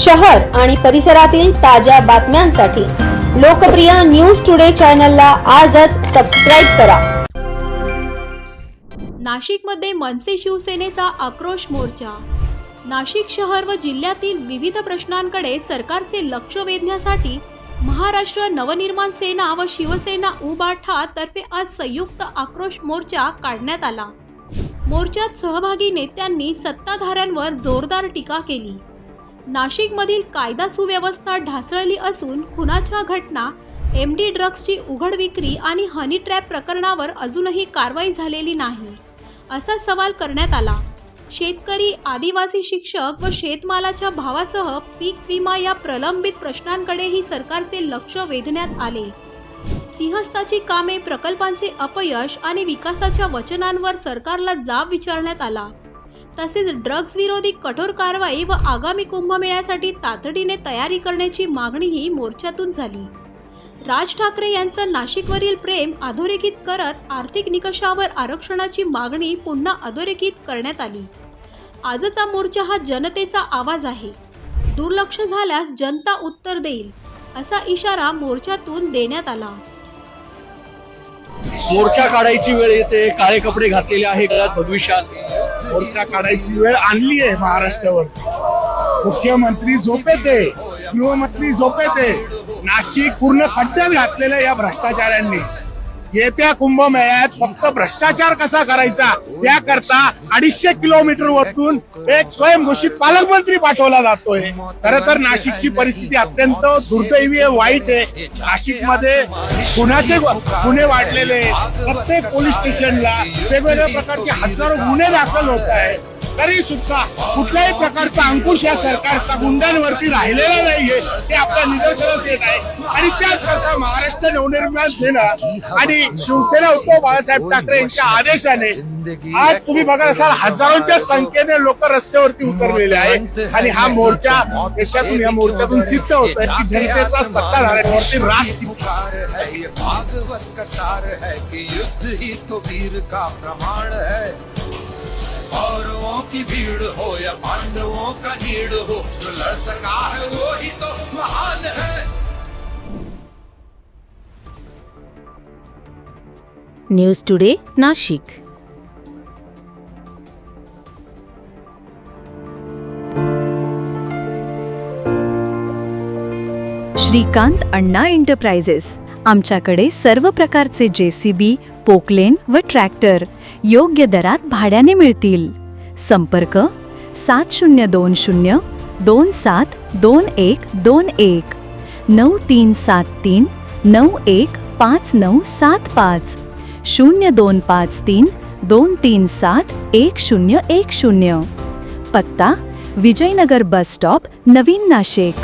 शहर आणि परिसरातील ताज्या बातम्यांसाठी लोकप्रिय न्यूज टुडे चॅनलला आजच सबस्क्राईब करा. नाशिकमध्ये मनसे शिवसेनेचा आक्रोश मोर्चा. नाशिक शहर व जिल्ह्यातील विविध प्रश्नांकडे सरकारचे लक्ष वेधण्यासाठी महाराष्ट्र नवनिर्माण सेना व शिवसेना उबाठा तर्फे आज संयुक्त आक्रोश मोर्चा काढण्यात आला. मोर्चात सहभागी नेत्यांनी सत्ताधाऱ्यांवर जोरदार टीका केली. नाशिकमधील कायदा सुव्यवस्था ढासळली असून खुनाच्या घटना एम डी ड्रग्सची उघड विक्री आणि हनी ट्रॅप प्रकरणावर अजूनही कारवाई झालेली नाही असा सवाल करण्यात आला. शेतकरी आदिवासी शिक्षक व शेतमालाच्या भावासह पीक विमा या प्रलंबित प्रश्नांकडेही सरकारचे लक्ष वेधण्यात आले. सिंहस्थाची कामे प्रकल्पांचे अपयश आणि विकासाच्या वचनांवर सरकारला जाब विचारण्यात आला. तसेच ड्रग्ज विरोधी कठोर कारवाई व आगामी कुंभमेळ्यासाठी तातडीने तयारी करण्याची मागणीही मोर्चातून झाली. राज ठाकरे यांचं नाशिकवरील प्रेम अधोरेखित करत आर्थिक निकषावर आरक्षणाची मागणी पुन्हा अधोरेखित करण्यात आली. आजचा मोर्चा हा जनतेचा आवाज आहे. दुर्लक्ष झाल्यास जनता उत्तर देईल असा इशारा मोर्चातून देण्यात आला. मोर्चा काढायची वेळ येते काळे कपडे घातलेले आहे गळ्यात भगविशाल मोर्चा काढायची वेळ आणली आहे महाराष्ट्रावरती. मुख्यमंत्री झोपेत आहे गृहमंत्री झोपेत. आहे नाशिक पूर्ण खड्ड्यात घातलेलं या भ्रष्टाचारांनी येत्या कुंभमेळ्यात फक्त भ्रष्टाचार कसा करायचा याकरता अडीचशे किलोमीटर वरतून एक स्वयंघोषित पालकमंत्री पाठवला जातोय. खर तर नाशिकची परिस्थिती अत्यंत दुर्दैवी आहे वाईट आहे. नाशिकमध्ये गुन्ह्याचे गुन्हे वाढलेले प्रत्येक पोलीस स्टेशनला वेगवेगळ्या प्रकारचे हजारो गुन्हे दाखल होत आहे तरी सुद्धा कुठल्याही प्रकारचा अंकुश या सरकारचा गुंडांवरती राहिलेला नाहीये ते आपल्या निदर्शनास येत आहे. आणि त्याचकरता महाराष्ट्र नवनिर्माण सेना आणि शिवसेना उद्धव बाळासाहेब ठाकरे यांच्या आदेशाने आज तुम्ही बघत असाल हजारोच्या संख्येने लोक रस्त्यावरती उतरलेले आहेत. आणि हा मोर्चा याच्यातून या मोर्चातून सिद्ध होत आहे की जनतेचा सत्ताधाऱ्यांवरती राग भागवत का सार है कि युद्ध ही तो वीर का प्रमाण है। कौरवों की भीड़ हो या पांडवों का नीड़ हो जो लड़ सका है वो ही तो महान है। News today Nashik. Shrikant Anna enterprises आमच्याकडे सर्व प्रकारचे जे सी बी पोकलेन व ट्रॅक्टर योग्य दरात भाड्याने मिळतील. संपर्क सात शून्य दोन शून्य दोन सात दोन एक दोन एक नऊ तीन सात तीन नऊ एक पाच नऊ सात पाच शून्य दोन पाच तीन दोन तीन सात एक शून्य एक शून्य. पत्ता विजयनगर बस स्टॉप नवीन नाशिक.